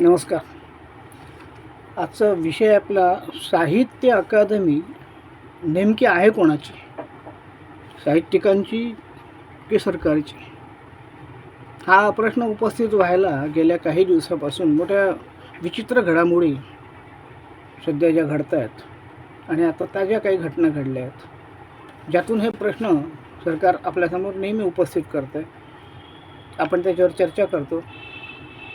नमस्कार. आजचा विषय आपला साहित्य अकादमी नेमकी आहे कोणाची? साहित्यिकांची की सरकारची? हा प्रश्न उपस्थित व्हायला गेल्या काही दिवसापासून मोठ्या विचित्र घडामोडी सध्या ज्या घडत आहेत आणि आता ताज्या काही घटना घडल्या आहेत ज्यातून हे प्रश्न सरकार आपल्यासमोर नेहमी उपस्थित करतं आहे आपण त्याच्यावर चर्चा करतो.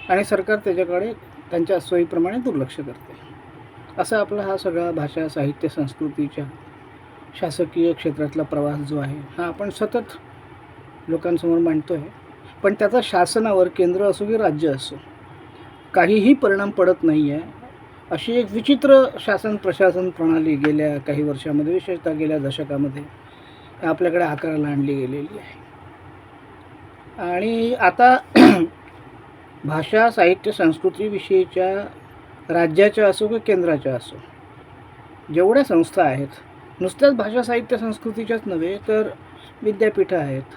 आणि सरकार त्याच्याकडे त्यांच्या सोयीप्रमाणे दुर्लक्ष करते. असा आपला हा सगळा भाषा साहित्य संस्कृतीच्या शासकीय क्षेत्रातला प्रवास जो आहे हा आपण सतत लोकांसमोर मांडतो आहे पण त्याचा शासनावर केंद्र असो की राज्य असो काहीही परिणाम पडत नाही आहे अशी एक विचित्र शासन प्रशासन प्रणाली गेल्या काही वर्षामध्ये विशेषतः गेल्या दशकामध्ये आपल्याकडे आकाराला आणली गेलेली आहे. आणि आता भाषा साहित्य संस्कृतीविषयीच्या राज्याच्या असो की केंद्राच्या असो जेवढ्या संस्था आहेत नुसत्याच भाषा साहित्य संस्कृतीच्याच नव्हे तर विद्यापीठं आहेत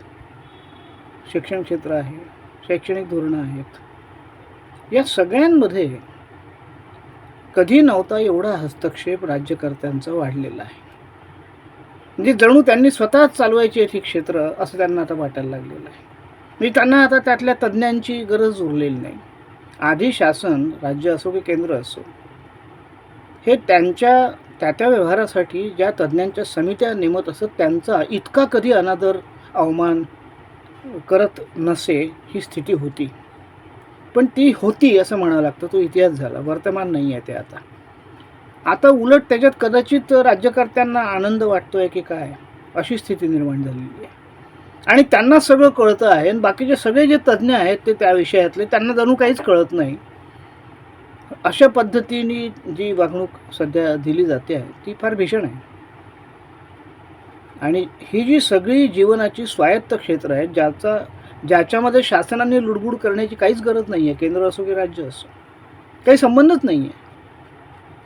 शिक्षण क्षेत्र आहे शैक्षणिक धोरणं आहेत या सगळ्यांमध्ये कधी नव्हता एवढा हस्तक्षेप राज्यकर्त्यांचा वाढलेला आहे. म्हणजे जणू त्यांनी स्वतःच चालवायची आहेत ही क्षेत्र असं त्यांना आता वाटायला लागलेलं आहे. म्हणजे त्यांना आता त्यातल्या तज्ज्ञांची गरज उरलेली नाही. आधी शासन राज्य असो की केंद्र असो हे त्यांच्या त्या त्या व्यवहारासाठी ज्या तज्ज्ञांच्या समित्या नेमत असत त्यांचा इतका कधी अनादर अवमान करत नसे ही स्थिती होती. पण ती होती असं म्हणावं लागतं तो इतिहास झाला वर्तमान नाही आहे ते आता. आता उलट त्याच्यात कदाचित राज्यकर्त्यांना आनंद वाटतो आहे की काय अशी स्थिती निर्माण झालेली आहे. आणि त्यांना सगळं कळतं आहे आणि बाकीचे सगळे जे तज्ज्ञ आहेत ते त्या विषयातले त्यांना जणू काहीच कळत नाही. अशा पद्धतीने जी वागणूक सध्या दिली जाते आहे ती फार भीषण आहे. आणि ही जी सगळी जीवनाची स्वायत्त क्षेत्र आहेत ज्याचा ज्याच्यामध्ये शासनाने लुडबुड करण्याची काहीच गरज नाही आहे केंद्र असो की राज्य असो काही संबंधच नाही आहे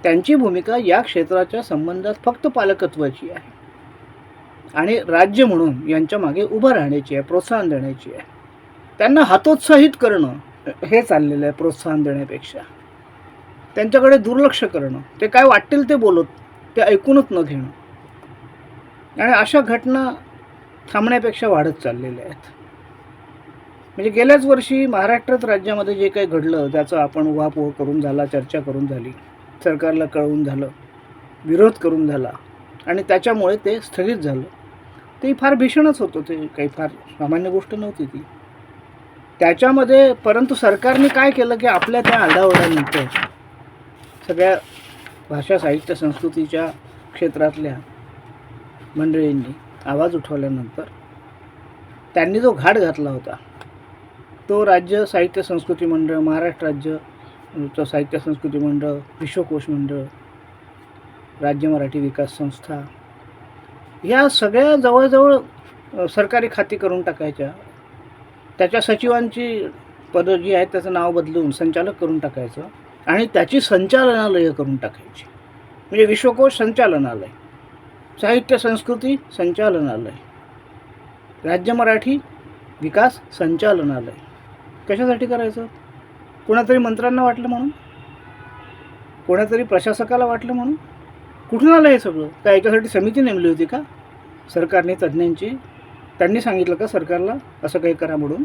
त्यांची भूमिका या क्षेत्राच्या संबंधात फक्त पालकत्वाची आहे. आणि राज्य म्हणून यांच्या मागे उभं राहण्याची आहे प्रोत्साहन देण्याची आहे. त्यांना हातोत्साहित करणं हे चाललेलं आहे प्रोत्साहन देण्यापेक्षा. त्यांच्याकडे दुर्लक्ष करणं ते काय वाटेल ते बोलत ते ऐकूनच न घेणं. आणि अशा घटना थांबण्यापेक्षा वाढत चाललेल्या आहेत. म्हणजे गेल्याच वर्षी महाराष्ट्रात राज्यामध्ये जे काही घडलं त्याचं आपण उहापोह करून झाला चर्चा करून झाली सरकारला कळवून झालं विरोध करून झाला आणि त्याच्यामुळे ते स्थगित झालं. ते फार भीषणच होतं ते काही फार सामान्य गोष्ट नव्हती ती. त्याच्यामध्ये परंतु सरकारने काय केलं की आपल्या त्या आरडाओरडानंतर सगळ्या भाषा साहित्य संस्कृतीच्या क्षेत्रातल्या मंडळींनी आवाज उठवल्यानंतर त्यांनी जो घाट घातला होता तो राज्य साहित्य संस्कृती मंडळ महाराष्ट्र राज्य साहित्य संस्कृती मंडळ विश्वकोश मंडळ राज्य मराठी विकास संस्था या सगळ्या जवळजवळ सरकारी खाती करून टाकायच्या. त्याच्या सचिवांची पदं जी आहेत त्याचं नाव बदलून संचालक करून टाकायचं आणि त्याची संचालनालयं करून टाकायची. म्हणजे विश्वकोश संचालनालय साहित्य संस्कृती संचालनालय राज्य मराठी विकास संचालनालय. कशासाठी करायचं? कोणातरी मंत्र्यांना वाटलं म्हणून? कोणातरी प्रशासकाला वाटलं म्हणून? कुठून आलं हे सगळं? का याच्यासाठी समिती नेमली होती का? सरकारने तज्ज्ञांची. त्यांनी सांगितलं का सरकारला असं काही करा म्हणून?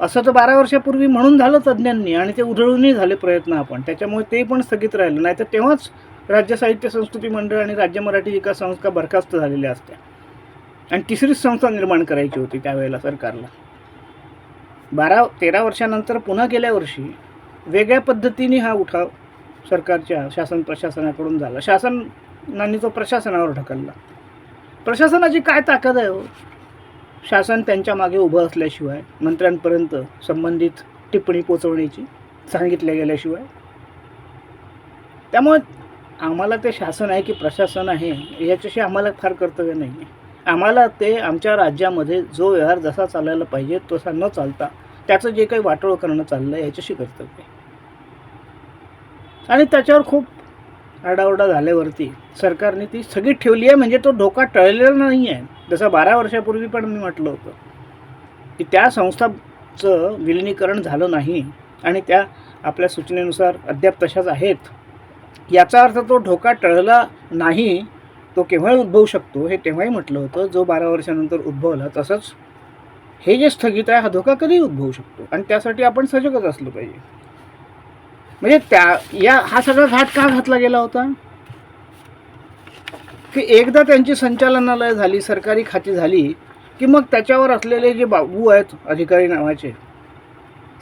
असं तर बारा वर्षापूर्वी म्हणून झालं तज्ज्ञांनी आणि ते उधळूनही झाले प्रयत्न आपण. त्याच्यामुळे ते पण स्थगित राहिलं. नाही तर तेव्हाच राज्य साहित्य संस्कृती मंडळ आणि राज्य मराठी विकास संस्था बरखास्त झालेल्या असत्या. आणि तिसरीच संस्था निर्माण करायची होती त्यावेळेला सरकारला. बारा तेरा वर्षानंतर पुन्हा गेल्या वर्षी वेगळ्या पद्धतीने हा उठाव सरकारच्या शासन प्रशासनाकडून झाला. शासनाने तो प्रशासनावर ढकलला. प्रशासनाची काय ताकद आहे हो? शासन त्यांच्या मागे उभं असल्याशिवाय मंत्र्यांपर्यंत संबंधित टिप्पणी पोचवण्याची सांगितल्या गेल्याशिवाय. त्यामुळे आम्हाला ते शासन आहे की प्रशासन आहे याच्याशी आम्हाला फार कर्तव्य नाही आहे आम्हाला ते आमच्या राज्यामध्ये जो व्यवहार जसा चालायला पाहिजे तसा न चालता त्याचं जे काही वाटोळ करणं चाललं आहे याच्याशी कर्तव्य आहे. आणि त्याच्यावर खूप आडाओरडा झाल्यावरती सरकारने ती स्थगित ठेवली आहे. म्हणजे तो धोका टळलेला नाही आहे जसं बारा वर्षापूर्वी पण मी म्हटलं होतं की त्या संस्थाचं विलिनीकरण झालं नाही आणि त्या आपल्या सूचनेनुसार अद्याप तशाच आहेत. याचा अर्थ तो धोका टळला नाही तो केव्हाही उद्भवू शकतो हे तेव्हाही म्हटलं होतं. जो बारा वर्षानंतर उद्भवला तसंच हे जे स्थगित आहे हा धोका कधीही उद्भवू शकतो. आणि त्यासाठी आपण सजगच असलो पाहिजे. म्हणजे त्या या हा सगळा घाट का घातला गेला होता? की एकदा त्यांची संचालनालय झाली सरकारी खाती झाली की मग त्याच्यावर असलेले जे बाबू आहेत अधिकारी नावाचे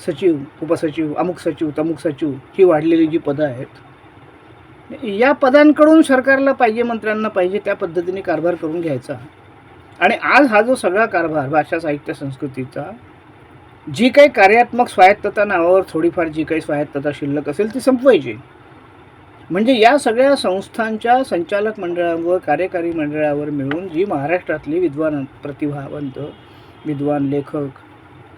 सचिव उपसचिव अमुक सचिव तमुक सचिव ही वाढलेली जी पदं आहेत या पदांकडून सरकारला पाहिजे मंत्र्यांना पाहिजे त्या पद्धतीने कारभार करून घ्यायचा. आणि आज हा जो सगळा कारभार भाषा साहित्य संस्कृतीचा जी काही कार्यात्मक स्वायत्तता नावावर थोडीफार जी काही स्वायत्तता शिल्लक असेल ती संपवायची. म्हणजे या सगळ्या संस्थांच्या संचालक मंडळावर कार्यकारी मंडळावर मिळून जी महाराष्ट्रातली विद्वान प्रतिभावंत विद्वान लेखक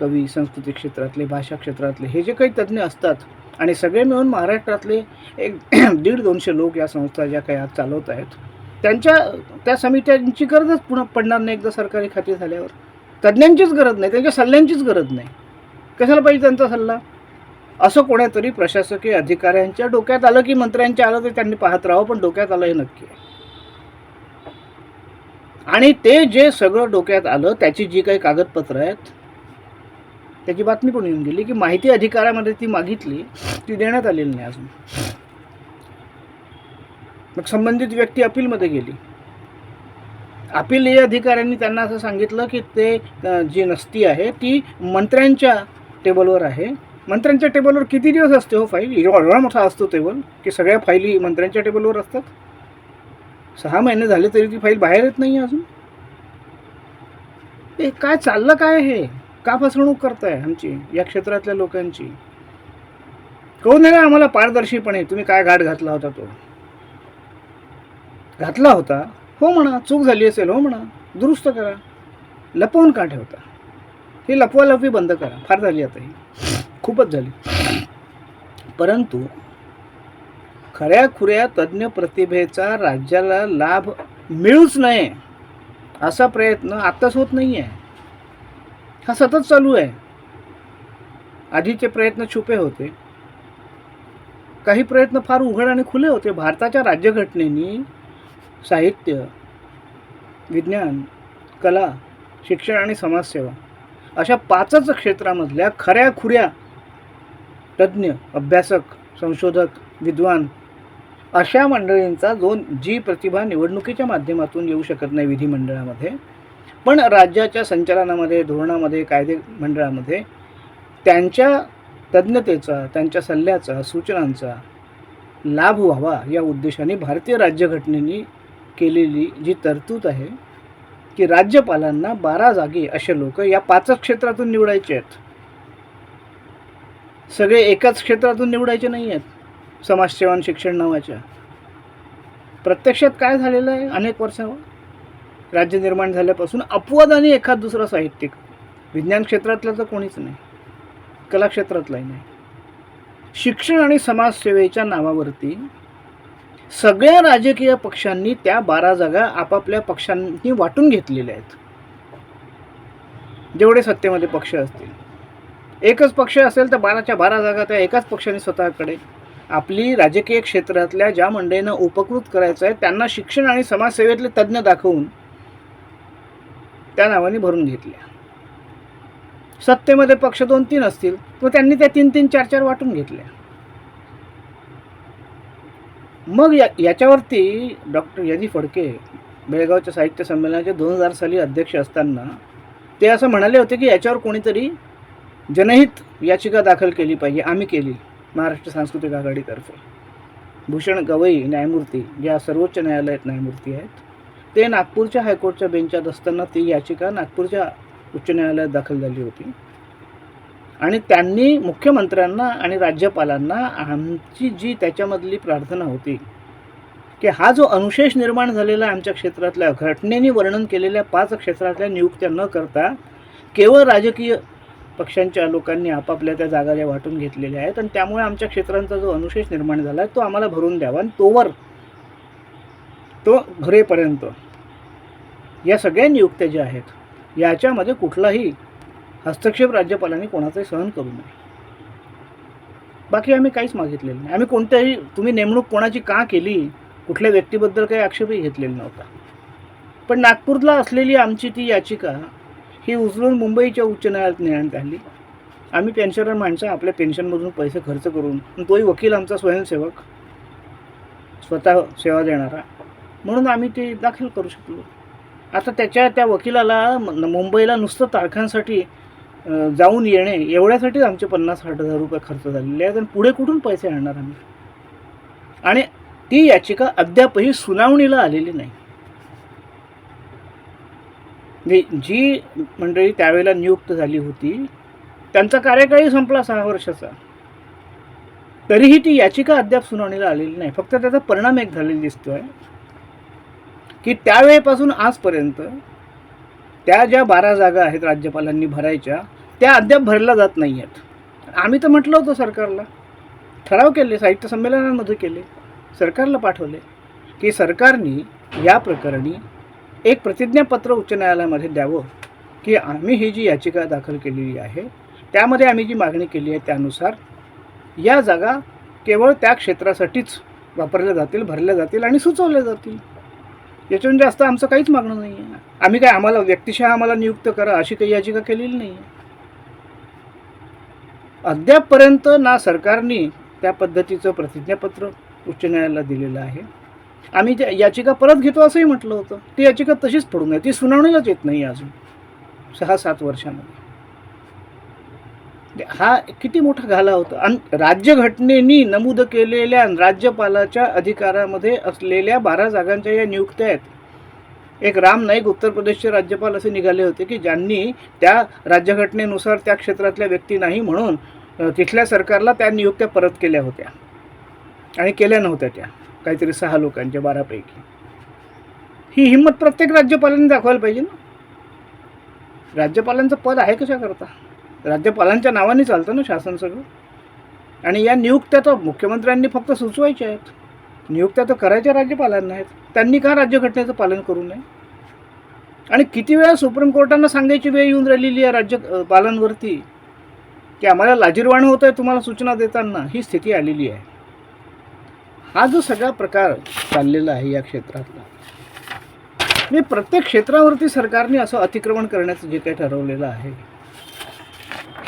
कवी संस्कृती क्षेत्रातले भाषा क्षेत्रातले हे जे काही तज्ज्ञ असतात आणि सगळे मिळून महाराष्ट्रातले एक दीड दोनशे लोक या संस्था ज्या काही आज चालवत आहेत त्यांच्या त्या समित्यांची गरजच पुन्हा पडणार नाही एकदा सरकारी खाती झाल्यावर. तज्ज्ञांचीच गरज नाही त्यांच्या सल्ल्यांचीच गरज नाही. कशाला पाहिजे त्यांचा सल्ला? असं कोणातरी प्रशासकीय अधिकाऱ्यांच्या डोक्यात आलं की मंत्र्यांच्या आलं तर त्यांनी पाहत राहावं पण डोक्यात आलं हे नक्की आहे. आणि ते जे सगळं डोक्यात आलं त्याची जी काही कागदपत्रं आहेत त्याची बातमी पण येऊन गेली की माहिती अधिकारामध्ये ती मागितली ती देण्यात आलेली नाही अजून. मग संबंधित व्यक्ती अपीलमध्ये गेली. अपिलीय अधिकाऱ्यांनी त्यांना असं सांगितलं की ते जी नसती आहे ती मंत्र्यांच्या टेबलवर आहे. मंत्र्यांच्या टेबलवर किती दिवस असते हो फाईल? एवढा मोठा असतो टेबल की सगळ्या फाईली मंत्र्यांच्या टेबलवर असतात? सहा महिने झाले तरी ती फाईल बाहेर येत नाही अजून? ते काय चाललं काय हे? का फसवणूक करताय आमची या क्षेत्रातल्या लोकांची? कळून नाही आम्हाला पारदर्शीपणे तुम्ही काय घाट घातला होता तो? घातला होता? हो म्हणा चूक झाली असेल हो म्हणा. दुरुस्त करा. लपवून का ठेवता? ही लपवालपवी बंद करा. फार झाली आता ही. खूपच झाली. परंतु खऱ्या खुऱ्या तज्ज्ञ प्रतिभेचा राज्याला लाभ मिळूच नये असा प्रयत्न आत्ताच होत नाही आहे हा सतत चालू आहे. आधीचे प्रयत्न छुपे होते. काही प्रयत्न फार उघड आणि खुले होते. भारताच्या राज्यघटनेनी साहित्य विज्ञान कला शिक्षण आणि समाजसेवा अशा पाचच क्षेत्रामधल्या खऱ्या खुऱ्या तज्ज्ञ अभ्यासक संशोधक विद्वान अशा मंडळींचा जो जी प्रतिभा निवडणुकीच्या माध्यमातून येऊ शकत नाही विधिमंडळामध्ये पण राज्याच्या संचालनामध्ये धोरणामध्ये कायदे मंडळामध्ये त्यांच्या तज्ज्ञतेचा त्यांच्या सल्ल्याचा सूचनांचा लाभ व्हावा या उद्देशाने भारतीय राज्यघटनेने केलेली जी तरतूद आहे की राज्यपालांना बारा जागे असे लोक या पाचच क्षेत्रातून निवडायचे आहेत. सगळे एकाच क्षेत्रातून निवडायचे नाही आहेत समाजसेवा आणि शिक्षण नावाच्या. प्रत्यक्षात काय झालेलं आहे? अनेक वर्षावर. राज्य निर्माण झाल्यापासून अपवाद आणि एखाद दुसरा साहित्यिक. विज्ञान क्षेत्रातलं तर कोणीच नाही. कला क्षेत्रातलाही नाही. शिक्षण आणि समाजसेवेच्या नावावरती सगळ्या राजकीय पक्षांनी त्या बारा जागा आपापल्या पक्षांनी वाटून घेतलेल्या आहेत. जेवढे सत्तेमध्ये पक्ष असतील. एकच पक्ष असेल तर बाराच्या बारा जागा त्या एकाच पक्षाने स्वतःकडे. आपली राजकीय क्षेत्रातल्या ज्या मंडळींना उपकृत करायचं आहे त्यांना शिक्षण आणि समाजसेवेतले तज्ज्ञ दाखवून त्या नावाने भरून घेतल्या. सत्तेमध्ये पक्ष दोन तीन असतील तर त्यांनी त्या तीन तीन चार चार वाटून घेतल्या. मग या याच्यावरती डॉक्टर यादी फडके बेळगावच्या साहित्य संमेलनाचे दोन हजार साली अध्यक्ष असताना ते असं म्हणाले होते की याच्यावर कोणीतरी जनहित याचिका दाखल केली पाहिजे आम्ही केली महाराष्ट्र सांस्कृतिक आघाडीतर्फे. भूषण गवई न्यायमूर्ती ज्या सर्वोच्च न्यायालयात न्यायमूर्ती आहेत ते नागपूरच्या हायकोर्टच्या बेंचात असताना ती याचिका नागपूरच्या उच्च न्यायालयात दाखल झाली होती. आणि त्यांनी मुख्यमंत्र्यांना आणि राज्यपालांना आमची जी त्याच्यामधली प्रार्थना होती की हा जो अनुशेष निर्माण झालेला आहे आमच्या क्षेत्रातल्या घटनेने वर्णन केलेल्या पाच क्षेत्रातल्या नियुक्त्या न करता केवळ राजकीय पक्षांच्या लोकांनी आपापल्या त्या जागा ज्या वाटून घेतलेल्या आहेत आणि त्यामुळे आमच्या क्षेत्रांचा जो अनुशेष निर्माण झाला आहे तो आम्हाला भरून द्यावा आणि तोवर तो घरेपर्यंत या सगळ्या नियुक्त्या ज्या आहेत याच्यामध्ये कुठलाही हस्तक्षेप राज्यपालांनी कोणाचाही सहन करू नये. बाकी आम्ही काहीच मागितलेलं नाही. आम्ही कोणत्याही तुम्ही नेमणूक कोणाची का केली कुठल्या व्यक्तीबद्दल काही आक्षेपही घेतलेला नव्हता. पण नागपूरला असलेली आमची ती याचिका ही उचलून मुंबईच्या उच्च न्यायालयात नेण्यात आली. आम्ही पेन्शनर माणसं आपल्या पेन्शनमधून पैसे खर्च करून तोही वकील आमचा स्वयंसेवक स्वतः सेवा देणारा म्हणून आम्ही ते दाखल करू शकलो. आता त्याच्या त्या वकिलाला मुंबईला नुसतं तारखांसाठी जाऊन येणे एवढ्यासाठीच आमचे पन्नास साठ हजार रुपये खर्च झालेले आहेत आणि पुढे कुठून पैसे आणणार आम्ही? आणि ती याचिका अद्यापही सुनावणीला आलेली नाही. म्हणजे जी मंडळी त्यावेळेला नियुक्त झाली होती त्यांचा कार्यकाळही संपला सहा वर्षाचा. तरीही ती याचिका अद्याप सुनावणीला आलेली नाही. फक्त त्याचा परिणाम एक झालेला दिसतोय की त्यावेळेपासून आजपर्यंत त्या ज्या बारा जागा आहेत राज्यपालांनी भरायच्या त्या अद्याप भरल्या जात नाही आहेत आम्ही तर म्हटलं होतं सरकारला. ठराव केले साहित्य संमेलनामध्ये केले. सरकारला पाठवले की सरकारने या प्रकरणी एक प्रतिज्ञापत्र उच्च न्यायालयामध्ये द्यावं की आम्ही ही जी याचिका दाखल केलेली आहे त्यामध्ये आम्ही जी मागणी केली आहे त्यानुसार या जागा केवळ त्या क्षेत्रासाठीच वापरल्या जातील भरल्या जातील आणि सुचवल्या जातील. याच्याहून जास्त आमचं काहीच मागणं नाही आहे आम्ही काय आम्हाला व्यक्तिशः आम्हाला नियुक्त करा अशी काही याचिका केलेली नाही आहे अद्यापपर्यंत ना सरकारने त्या पद्धतीचं प्रतिज्ञापत्र उच्च न्यायालयाला दिलेलं आहे. आम्ही त्या याचिका परत घेतो असंही म्हटलं होतं. ती याचिका तशीच पडून आहे ती सुनावणीलाच येत नाही अजून. सहा सात वर्षामध्ये. हा किती मोठा घाला होता. आणि राज्यघटनेनी नमूद केलेल्या राज्यपालाच्या अधिकारामध्ये असलेल्या बारा जागांच्या या नियुक्त्या आहेत. एक राम नाईक उत्तर प्रदेशचे राज्यपाल असे निघाले होते की ज्यांनी त्या राज्यघटनेनुसार त्या क्षेत्रातल्या व्यक्ती नाही म्हणून तिथल्या सरकारला त्या नियुक्त्या परत केल्या होत्या. आणि केल्या नव्हत्या त्या. काहीतरी सहा लोकांच्या बारापैकी. ही हिंमत प्रत्येक राज्यपालांनी दाखवायला पाहिजे ना. राज्यपालांचं पद आहे कशा करता राज्यपालांच्या नावाने चालतं ना शासन सगळं? आणि या नियुक्त्या तर मुख्यमंत्र्यांनी फक्त सुचवायच्या आहेत. नियुक्त्या तर करायच्या राज्यपालांना आहेत. त्यांनी का राज्यघटनेचं पालन करू नये? आणि किती वेळा सुप्रीम कोर्टानं सांगायची वेळ येऊन राहिलेली आहे राज्य पालांवरती? की आम्हाला लाजीरवाणं होतं आहे तुम्हाला सूचना देताना. ही स्थिती आलेली आहे. हा जो सगळा प्रकार चाललेला आहे या क्षेत्रातला मी प्रत्येक क्षेत्रावरती सरकारने असं अतिक्रमण करण्याचं जे काही ठरवलेलं आहे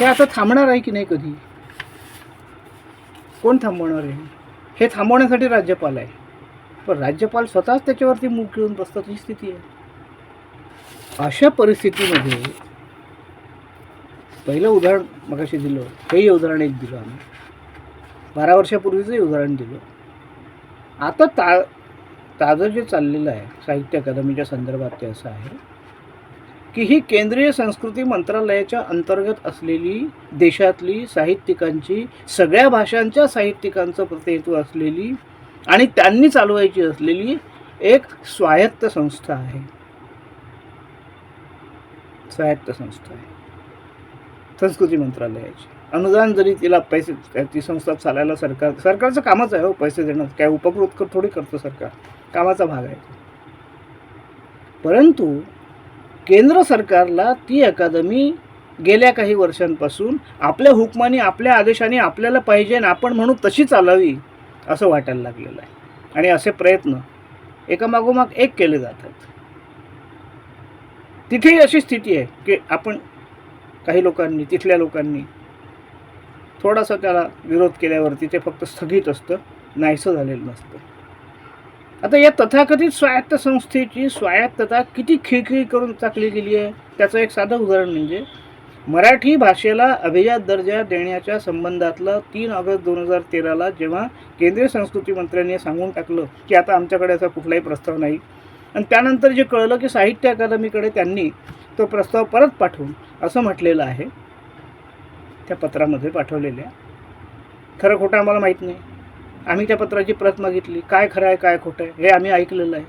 हे आता थांबणार आहे की नाही कधी? कोण थांबवणार आहे? हे थांबवण्यासाठी राज्यपाल आहे. पण राज्यपाल स्वतःच त्याच्यावरती मूग घेऊन बसतात ही स्थिती आहे. अशा परिस्थितीमध्ये पहिलं उदाहरण मगाशी दिलं. हेही उदाहरण एक दिलं आम्ही. बारा वर्षापूर्वीचंही उदाहरण दिलं. आता ता ताजं जे चाललेलं आहे साहित्य अकादमीच्या संदर्भात ते असं आहे. की ही केंद्रीय संस्कृती मंत्रालयाच्या अंतर्गत असलेली देशातली साहित्यिकांची सगळ्या भाषांच्या साहित्यिकांचं प्रतिनिधित्व असलेली आणि त्यांनी चालवायची असलेली एक स्वायत्त संस्था आहे. स्वायत्त संस्था आहे. संस्कृती मंत्रालयाची. अनुदान जरी तिला पैसे ती संस्था चालायला सरकार सरकारचं कामच आहे हो पैसे देणं. काय उपकृत कर- थोडी करतं सरकार. कामाचा भाग आहे परंतु केंद्र सरकारला ती अकादमी गेल्या काही वर्षांपासून आपल्या हुकमाने आपल्या आदेशाने आपल्याला पाहिजे आणि आपण म्हणून तशी चालावी असं वाटायला लागलेलं आहे. आणि असे प्रयत्न एकामागोमाग एक केले जातात. तिथेही अशी स्थिती आहे की आपण काही लोकांनी तिथल्या लोकांनी थोडासा त्याला विरोध केल्यावरती ते फक्त स्थगित असतं नाहीसं झालेलं नसतं. आता या तथाकथित स्वायत्त संस्थेची स्वायत्तता किती खिळखिळी करून टाकली गेली आहे त्याचं एक साधं उदाहरण म्हणजे मराठी भाषेला अभिजात दर्जा देण्याच्या संबंधातलं तीन ऑगस्ट दोन हजार तेराला जेव्हा केंद्रीय संस्कृती मंत्र्यांनी सांगून टाकलं की आता आमच्याकडे असा कुठलाही प्रस्ताव नाही. आणि त्यानंतर जे कळलं की साहित्य अकादमीकडे त्यांनी तो प्रस्ताव परत पाठवून असं म्हटलेलं आहे त्या पत्रामध्ये पाठवलेल्या. खरं खोटं आम्हाला माहीत नाही. आम्ही त्या पत्राची प्रत मागितली. काय खरं आहे काय खोटं आहे हे आम्ही ऐकलेलं आहे.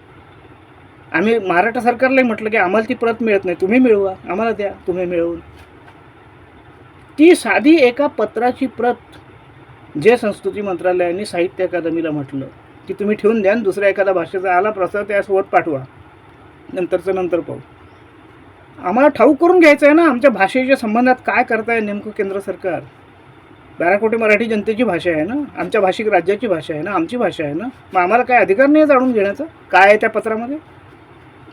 आम्ही महाराष्ट्र सरकारलाही म्हटलं की आम्हाला ती प्रत मिळत नाही तुम्ही मिळवा आम्हाला द्या तुम्ही मिळवून. ती साधी एका पत्राची प्रत जे संस्कृती मंत्रालयाने साहित्य अकादमीला म्हटलं की तुम्ही ठेवून द्या दुसऱ्या एखादा भाषेचा आला प्रस्ताव त्यासोबत पाठवा. नंतरचं नंतर पाहू. आम्हाला ठाऊक करून घ्यायचं आहे ना आमच्या भाषेच्या संबंधात काय करताय नेमकं केंद्र सरकार? बाराकोटी मराठी जनतेची भाषा आहे ना? आमच्या भाषिक राज्याची भाषा आहे ना? आमची भाषा आहे ना? मग आम्हाला काय अधिकार नाही आहे जाणून घेण्याचा? काय आहे त्या पत्रामध्ये?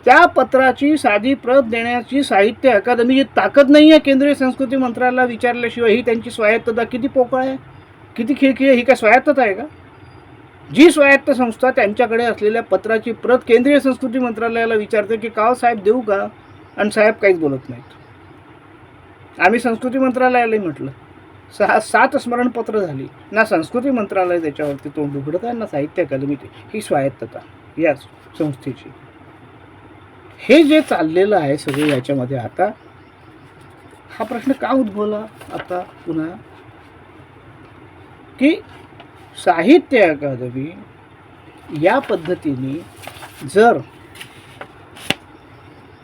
त्या पत्राची साधी प्रत देण्याची साहित्य अकादमीची ताकद नाही आहे केंद्रीय संस्कृती मंत्रालयाला विचारल्याशिवाय. ही त्यांची स्वायत्तता किती पोकळ आहे? किती खिळखिळ? आहे ही काय स्वायत्तता आहे का? जी स्वायत्त संस्था त्यांच्याकडे असलेल्या पत्राची प्रत केंद्रीय संस्कृती मंत्रालयाला विचारते की काव साहेब देऊ का? आणि साहेब काहीच बोलत नाहीत. आम्ही संस्कृती मंत्रालयालाही म्हटलं. सहा सात स्मरणपत्र झाली. ना संस्कृती मंत्रालय त्याच्यावरती तोंड उघडत आहे ना साहित्य अकादमीची ही स्वायत्तता या संस्थेची. हे जे चाललेलं आहे सगळे याच्यामध्ये आता हा प्रश्न का उद्भवला आता पुन्हा? की साहित्य अकादमी या पद्धतीने जर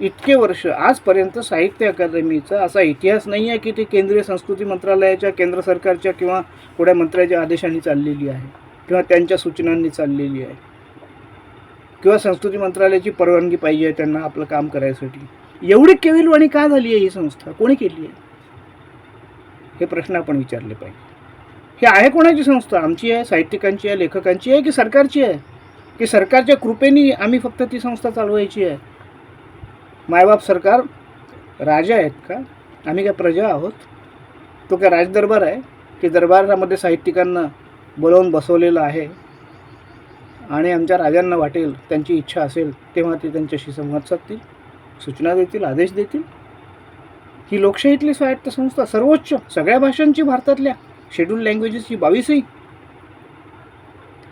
इतके वर्ष आजपर्यंत साहित्य अकादमीचा असा इतिहास नाही आहे की ती केंद्रीय संस्कृती मंत्रालयाच्या केंद्र सरकारच्या किंवा कुठल्या मंत्र्याच्या आदेशांनी चाललेली आहे किंवा त्यांच्या सूचनांनी चाललेली आहे. किंवा संस्कृती मंत्रालयाची परवानगी पाहिजे आहे त्यांना आपलं काम करायसाठी. एवढी केविलवाणी का झाली आहे ही संस्था? कोणी केली आहे? हे प्रश्न आपण विचारले पाहिजे. हे आहे कोणाची संस्था? आमची आहे साहित्यिकांची आहे लेखकांची आहे की सरकारची आहे? की सरकारच्या कृपेने आम्ही फक्त ती संस्था चालवायची आहे? मायबाप सरकार राजा आहेत का? आम्ही काय प्रजा आहोत? तो काय राजदरबार आहे? की दरबारामध्ये साहित्यिकांना बोलावून बसवलेलं आहे? आणि आमच्या राजांना वाटेल त्यांची इच्छा असेल तेव्हा ते त्यांच्याशी संवाद साधतील सूचना देतील आदेश देतील? ही लोकशाहीतली स्वायत्त संस्था सर्वोच्च सगळ्या भाषांची भारतातल्या शेड्यूल लँग्वेजेसची बावीसही.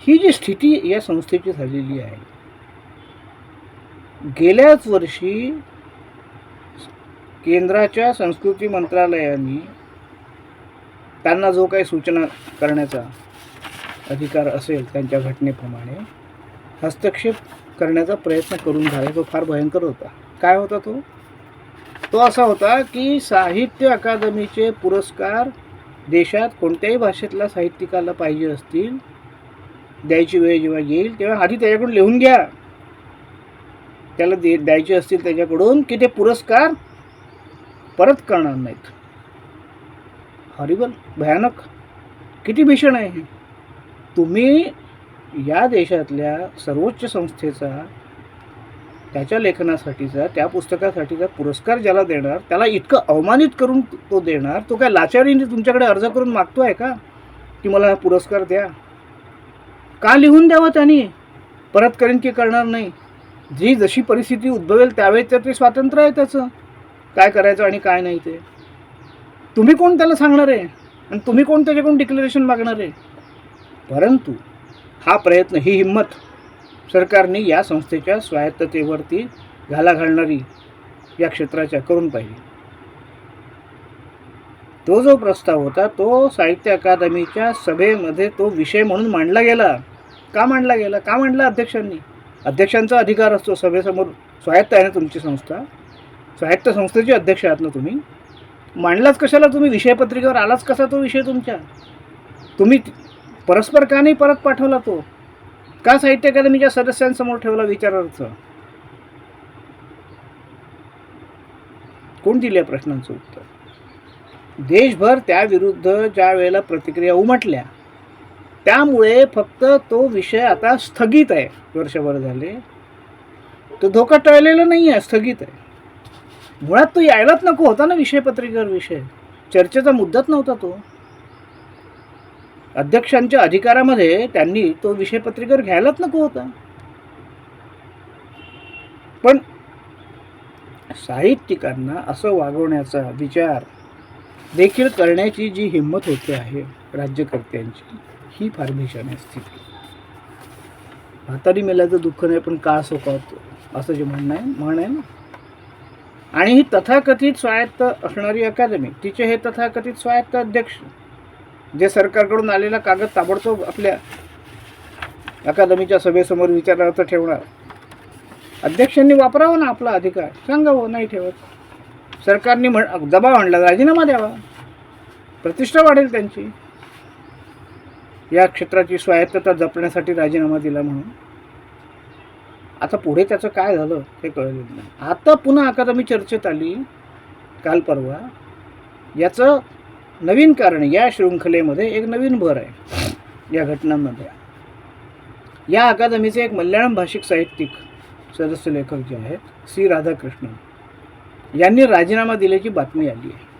ही जी स्थिती या संस्थेची झालेली आहे गेल्याच वर्षी केंद्राच्या संस्कृती मंत्रालयाने त्यांना जो काही सूचना करण्याचा अधिकार असेल त्यांच्या घटनेप्रमाणे हस्तक्षेप करण्याचा प्रयत्न करून झाला. तो फार भयंकर होता. काय होता तो? तो असा होता की साहित्य अकादमीचे पुरस्कार देशात कोणत्याही भाषेतल्या साहित्यिकाला पाहिजे असतील द्यायची वेळ जेव्हा येईल तेव्हा आधी त्याच्याकडून लिहून घ्या. त्याला दे द्यायचे असतील त्याच्याकडून की ते पुरस्कार परत करणार नाहीत. हॉरिबल भयानक. किती भीषण आहे तुम्ही या देशातल्या सर्वोच्च संस्थेचा त्याच्या लेखनासाठीचा त्या पुस्तकासाठीचा पुरस्कार ज्याला देणार त्याला इतकं अवमानित करून तो देणार तो काय लाचारीने तुमच्याकडे अर्ज करून मागतो आहे का? की मला हा पुरस्कार द्या. का लिहून द्यावं त्यांनी? परत करेन की करणार नाही? जी जशी परिस्थिती उद्भवेल त्यावेळेस तर ते स्वातंत्र्य आहे त्याचं. काय करायचं आणि काय नाही ते. तुम्ही कोण त्याला सांगणार आहे? आणि तुम्ही कोण त्याच्याकडून डिक्लेरेशन मागणार आहे? परंतु हा प्रयत्न ही हिंमत सरकारने या संस्थेच्या स्वायत्ततेवरती घाला घालणारी या क्षेत्राच्या करून पाहिजे तो जो प्रस्ताव होता तो साहित्य अकादमीच्या सभेमध्ये तो विषय म्हणून मांडला गेला. का मांडला गेला? का मांडला अध्यक्षांनी? अध्यक्षांचा अधिकार असतो सभेसमोर. स्वायत्त आहे ना तुमची संस्था? स्वायत्त संस्थेचे अध्यक्ष आहात ना तुम्ही? मांडलाच कशाला तुम्ही? विषयपत्रिकेवर आलाच कसा तो विषय तुमच्या? तुम्ही परस्पर का नाही परत पाठवला तो? का साहित्य अकादमीच्या सदस्यांसमोर ठेवला विचारार्थ? कोण दिले प्रश्नांचं उत्तर? देशभर त्याविरुद्ध ज्या वेळेला प्रतिक्रिया उमटल्या त्यामुळे फक्त तो विषय आता स्थगित आहे. वर्षभर झाले. तो धोका टळलेला नाही आहे स्थगित आहे. मुळात तो यायलाच नको होता ना विषय पत्रिकेवर विषय. चर्चेचा मुद्दाच नव्हता तो. अध्यक्षांच्या अधिकारामध्ये त्यांनी तो विषय पत्रिकेवर घ्यायलाच नको होता. पण साहित्यिकांना असं वागवण्याचा विचार देखील करण्याची जी हिंमत होते आहे राज्यकर्त्यांची ही फार भीषण आहे स्थिती. म्हातारी मेल्याचं दुःख नाही पण का सोकावतो? असं जे म्हणणं आहे म्हण आहे ना. आणि ही तथाकथित स्वायत्त असणारी अकादमी तिचे हे तथाकथित स्वायत्त अध्यक्ष जे सरकारकडून आलेला कागद ताबडतोब आपल्या अकादमीच्या सभेसमोर विचारार्थ ठेवणार. अध्यक्षांनी वापरावा ना आपला अधिकार? सांगावं? नाही ठेवत. सरकारने म्हण दबाव आणला राजीनामा द्यावा. प्रतिष्ठा वाढेल त्यांची. या क्षेत्राची स्वायत्तता जपण्यासाठी राजीनामा दिला म्हणून. आता पुढे त्याचं काय झालं हे कळलेलं नाही. आता पुन्हा अकादमी चर्चेत आली काल परवा. याचं नवीन कारण या शृंखलेमध्ये एक नवीन भर आहे या घटनांमध्ये. या अकादमीचे एक मल्याळम भाषिक साहित्यिक सदस्य लेखक जे आहेत सी राधाकृष्णन यांनी राजीनामा दिल्याची बातमी आली आहे.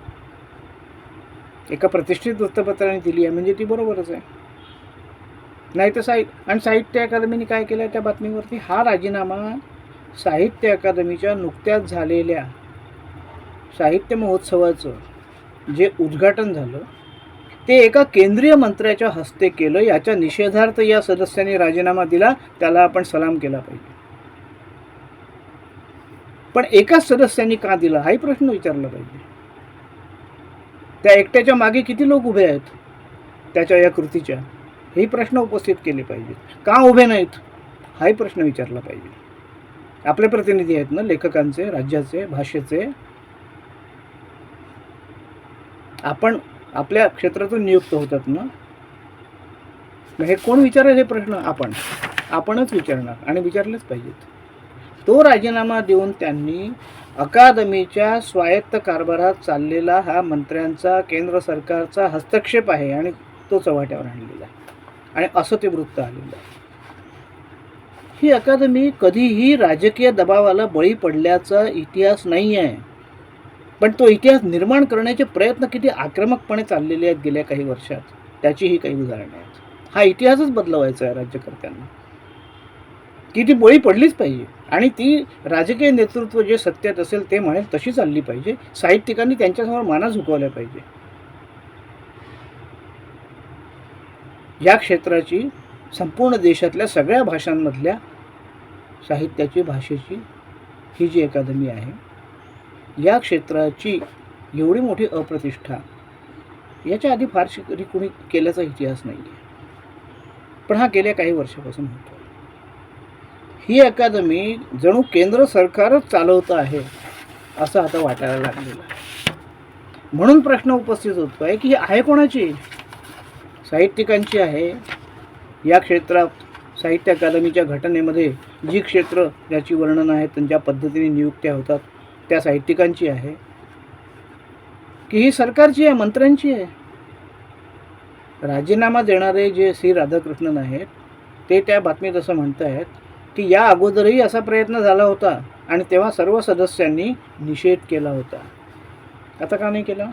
एका प्रतिष्ठित वृत्तपत्राने दिली आहे म्हणजे ती बरोबरच आहे. नाही तर साहित्य आणि साहित्य अकादमीने काय केलं त्या बातमीवरती? हा राजीनामा साहित्य अकादमीच्या नुकत्याच झालेल्या साहित्य महोत्सवाचं जे उद्घाटन झालं ते एका केंद्रीय मंत्र्याच्या हस्ते केलं. याच्या निषेधार्थ या सदस्यांनी राजीनामा दिला. त्याला आपण सलाम केला पाहिजे. पण एकाच सदस्यांनी का दिला? हाही प्रश्न विचारला पाहिजे. त्या एकट्याच्या मागे किती लोक उभे आहेत? त्याच्या या कृतीच्या. हे प्रश्न उपस्थित केले पाहिजेत. का उभे नाहीत? हाही प्रश्न विचारला पाहिजे. आपले प्रतिनिधी आहेत ना लेखकांचे राज्याचे भाषेचे आपण आपल्या क्षेत्रातून नियुक्त होतात ना? मग हे कोण विचारेल हे प्रश्न? आपण. आपणच विचारणार आणि विचारलेच पाहिजेत. तो राजीनामा देऊन त्यांनी अकादमीच्या स्वायत्त कारभारात चाललेला हा मंत्र्यांचा केंद्र सरकारचा हस्तक्षेप आहे आणि तो चव्हाट्यावर आणलेला आहे. आणि असं ते वृत्त आलेलं आहे. ही अकादमी कधीही राजकीय दबावाला बळी पडल्याचा इतिहास नाही आहे पण तो इतिहास निर्माण करण्याचे प्रयत्न किती आक्रमकपणे चाललेले आहेत गेल्या काही वर्षात त्याचीही काही उदाहरणं आहेत. हा इतिहासच बदलवायचा आहे राज्यकर्त्यांना. की ती बळी पडलीच पाहिजे आणि ती राजकीय नेतृत्व जे सत्यात असेल ते म्हणेल तशी चालली पाहिजे. साहित्यिकांनी त्यांच्यासमोर माना झुकवल्या पाहिजे. या क्षेत्राची संपूर्ण देशातल्या सगळ्या भाषांमधल्या साहित्याची भाषेची ही जी अकादमी आहे या क्षेत्राची एवढी मोठी अप्रतिष्ठा याच्या आधी फारशी कधी कुणी केल्याचा इतिहास नाही आहे पण हा गेल्या काही वर्षापासून होतो ही अकादमी जणू केंद्र सरकारच चालवतं आहे असं आता वाटायला लागलेलं म्हणून प्रश्न उपस्थित होतो आहे की ही आहे कोणाची? साहित्यिकांची आहे. या क्षेत्रात साहित्य अकादमीच्या घटनेमध्ये जी क्षेत्र ज्याची वर्णनं आहेत त्यांच्या ज्या पद्धतीने नियुक्त्या होतात त्या साहित्यिकांची आहे. की ही सरकारची आहे मंत्र्यांची आहे. राजीनामा देणारे जे श्री राधाकृष्णन आहेत ते त्या बातमीत असं म्हणत आहेत की या अगोदरही असा प्रयत्न झाला होता आणि तेव्हा सर्व सदस्यांनी निषेध केला होता. आता का नाही केला?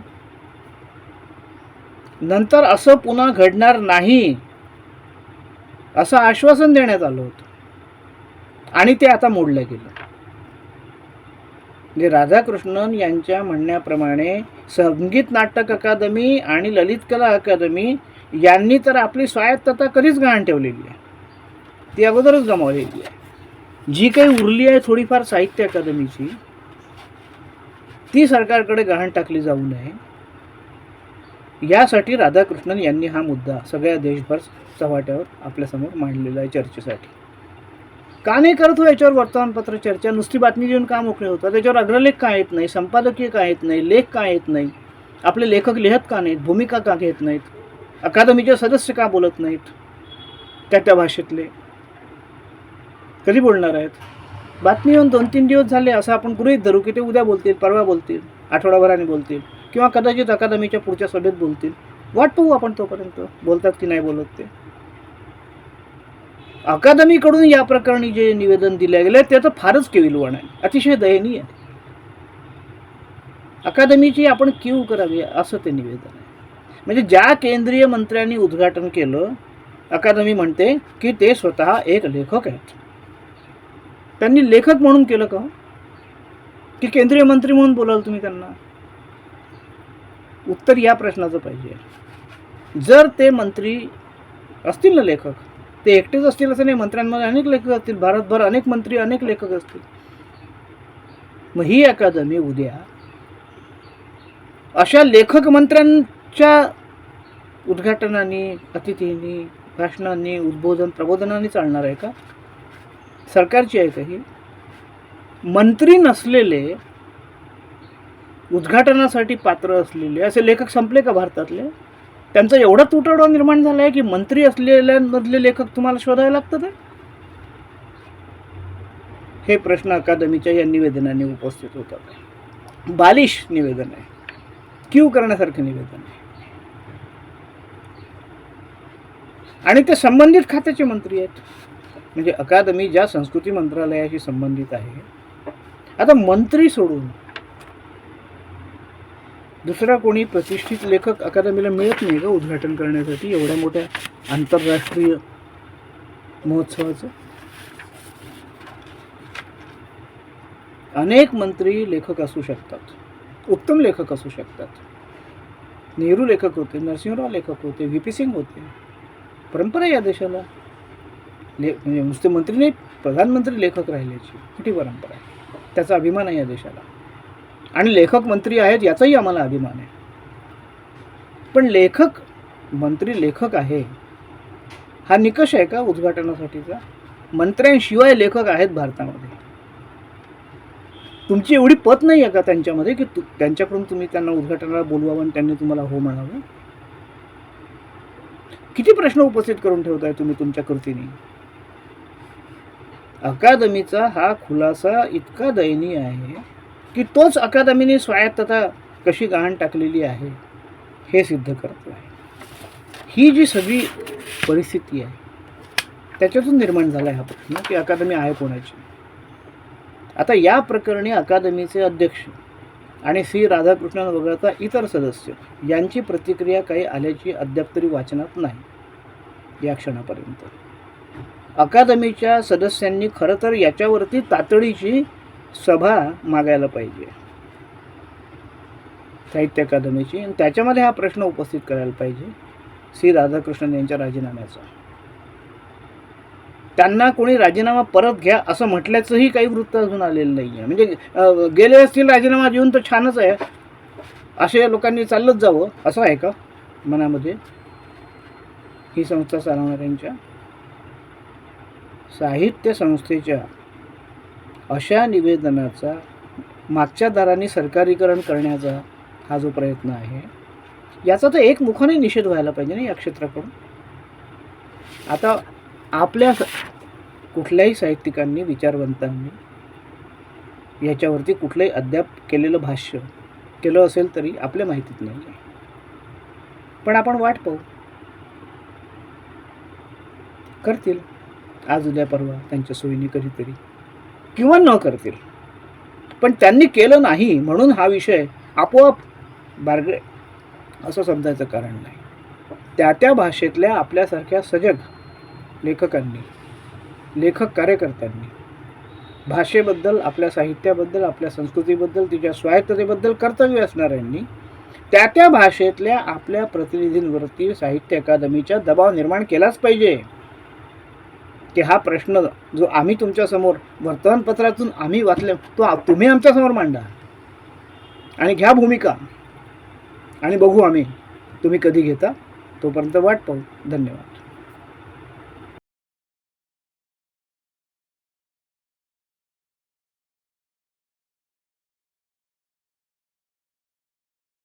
नंतर असं पुन्हा घडणार नाही असं आश्वासन देण्यात आलं होतं. आणि ते आता मोडलं गेलं. म्हणजे राधाकृष्णन यांच्या म्हणण्याप्रमाणे संगीत नाटक अकादमी आणि ललित कला अकादमी यांनी तर आपली स्वायत्तता कधीच गहाण ठेवलेली आहे. ती अगोदरच गमावलेली आहे. जी काही उरली आहे थोडीफार साहित्य अकादमीची ती सरकारकडे गहाण टाकली जाऊ नये. यासाठी राधाकृष्णन यांनी हा मुद्दा सगळ्या देशभर चव्हाट्यावर आपल्यासमोर मांडलेला आहे चर्चेसाठी. का नाही करत हो याच्यावर वर्तमानपत्र चर्चा? नुसती बातमी देऊन का मोकळे होतात? त्याच्यावर अग्रलेख का येत नाही? संपादकीय का येत नाही? लेख का येत नाही? आपले लेखक लिहत का नाहीत? भूमिका का घेत नाहीत? अकादमीचे सदस्य का बोलत नाहीत? त्या त्या भाषेतले. कधी बोलणार आहेत? बातमी येऊन दोन तीन दिवस झाले असं आपण गृहीत धरू की ते उद्या बोलतील परवा बोलतील आठवडाभराने बोलतील. किंवा कदाचित अकादमीच्या पुढच्या सभेत बोलतील. वाट पाहू आपण तोपर्यंत बोलतात की नाही बोलत ते? अकादमीकडून या प्रकरणी जे निवेदन दिले गेले त्याचं फारच केविलवाण आहे. अतिशय दयनीय आहे. अकादमीची आपण क्यू करावी असं ते निवेदन आहे. म्हणजे ज्या केंद्रीय मंत्र्यांनी उद्घाटन केलं अकादमी म्हणते की ते स्वतः एक लेखक आहेत. त्यांनी लेखक म्हणून केलं का हो? की केंद्रीय मंत्री म्हणून बोलाल तुम्ही त्यांना? उत्तर या प्रश्नाचं पाहिजे. जर ते मंत्री असतील ना लेखक ते एकटेच असतील असं नाही मंत्र्यांमध्ये अनेक लेखक असतील भारतभर अनेक मंत्री अनेक लेखक असतील. मग ही अकादमी उद्या अशा लेखक मंत्र्यांच्या उद्घाटनाने अतिथींनी भाषणांनी उद्बोधन प्रबोधनाने चालणार आहे का? सरकारची आहे का ही? मंत्री नसलेले उद्घाटनासाठी पात्र असलेले असे लेखक संपले का भारतातले? त्यांचा एवढा तुटवडा निर्माण झाला आहे की मंत्री असलेल्यांमधले लेखक तुम्हाला शोधावे लागतात? हे प्रश्न अकादमीच्या या निवेदनाने उपस्थित होतात. बालिश निवेदन आहे. क्यू करण्यासारखं निवेदन आहे. आणि ते संबंधित खात्याचे मंत्री आहेत. म्हणजे अकादमी ज्या संस्कृती मंत्रालयाशी संबंधित आहे. आता मंत्री सोडून दुसरा कोणी प्रतिष्ठित लेखक अकादमीला मिळत नाही का उद्घाटन करण्यासाठी एवढ्या मोठ्या आंतरराष्ट्रीय महोत्सवाचं? अनेक मंत्री लेखक असू शकतात उत्तम लेखक असू शकतात. नेहरू लेखक होते नरसिंहराव लेखक होते व्ही पी सिंग होते. परंपरा या देशाला ले म्हणजे नुसते मंत्री नाही प्रधानमंत्री लेखक राहिल्याची मोठी परंपरा आहे. त्याचा अभिमान आहे या देशाला. आणि लेखक मंत्री आहेत याचाही आम्हाला अभिमान आहे. पण लेखक मंत्री लेखक आहे हा निकष आहे का उद्घाटनासाठीचा? मंत्र्यांशिवाय लेखक आहेत भारतामध्ये. तुमची एवढी पत नाही आहे का त्यांच्यामध्ये की तु त्यांच्याकडून तुम्ही त्यांना उद्घाटनाला बोलवावं आणि त्यांनी तुम्हाला हो म्हणावं? किती प्रश्न उपस्थित करून ठेवताय तुम्ही तुमच्या कृतीने? अकादमीचा हा खुलासा इतका दयनीय आहे की तोच अकादमीने स्वायत्तता कशी गहाण टाकलेली आहे हे सिद्ध करतो आहे. ही जी सगळी परिस्थिती आहे त्याच्यातून निर्माण झाला आहे हा प्रश्न की अकादमी आहे कोणाची? आता या प्रकरणी अकादमीचे अध्यक्ष आणि श्री राधाकृष्णन वगळता इतर सदस्य यांची प्रतिक्रिया काही आल्याची अद्याप तरी वाचनात नाही या क्षणापर्यंत. अकादमीच्या सदस्यांनी खरं तर याच्यावरती तातडीची सभा मागायला पाहिजे. साहित्य अकादमीची. आणि त्याच्यामध्ये हा प्रश्न उपस्थित करायला पाहिजे. श्री राधाकृष्णन यांच्या राजीनाम्याचा. त्यांना कोणी राजीनामा परत घ्या असं म्हटल्याचंही काही वृत्त अजून आलेलं नाही आहे म्हणजे गेले असतील राजीनामा देऊन तर छानच आहे. असे लोकांनी चाललंच जावं. असं आहे का मनामध्ये? ही संस्था चालवणाऱ्यांच्या साहित्य संस्थेच्या अशा निवेदनाचा मागच्या दाराने सरकारीकरण करण्याचा हा जो प्रयत्न आहे याचा तर एक मुखाने निषेध व्हायला पाहिजे ना या क्षेत्राकडून? आता आपल्या कुठल्याही साहित्यिकांनी विचारवंतांनी याच्यावरती कुठलंही अद्याप केलेलं भाष्य केलं असेल तरी आपल्या माहितीत नाही आहे पण आपण वाट पाहू. करतील. आज उद्या परवा त्यांच्या सोयीने कधीतरी. किंवा न करतील. पण त्यांनी केलं नाही म्हणून हा विषय आपोआप बारगळे असं समजायचं कारण नाही. त्या त्या भाषेतल्या आपल्यासारख्या सजग लेखकांनी लेखक कार्यकर्त्यांनी भाषेबद्दल आपल्या साहित्याबद्दल आपल्या संस्कृतीबद्दल तिच्या स्वायत्ततेबद्दल कर्तव्य असणाऱ्यांनी त्या त्या भाषेतल्या आपल्या प्रतिनिधींवरती साहित्य अकादमीचा दबाव निर्माण केलाच पाहिजे. की हा प्रश्न जो आम्ही तुमच्यासमोर वर्तमानपत्रातून आम्ही वाचले तो तुम्ही आमच्यासमोर मांडा. आणि घ्या भूमिका. आणि बघू आम्ही तुम्ही कधी घेता तोपर्यंत वाट पाहू. धन्यवाद.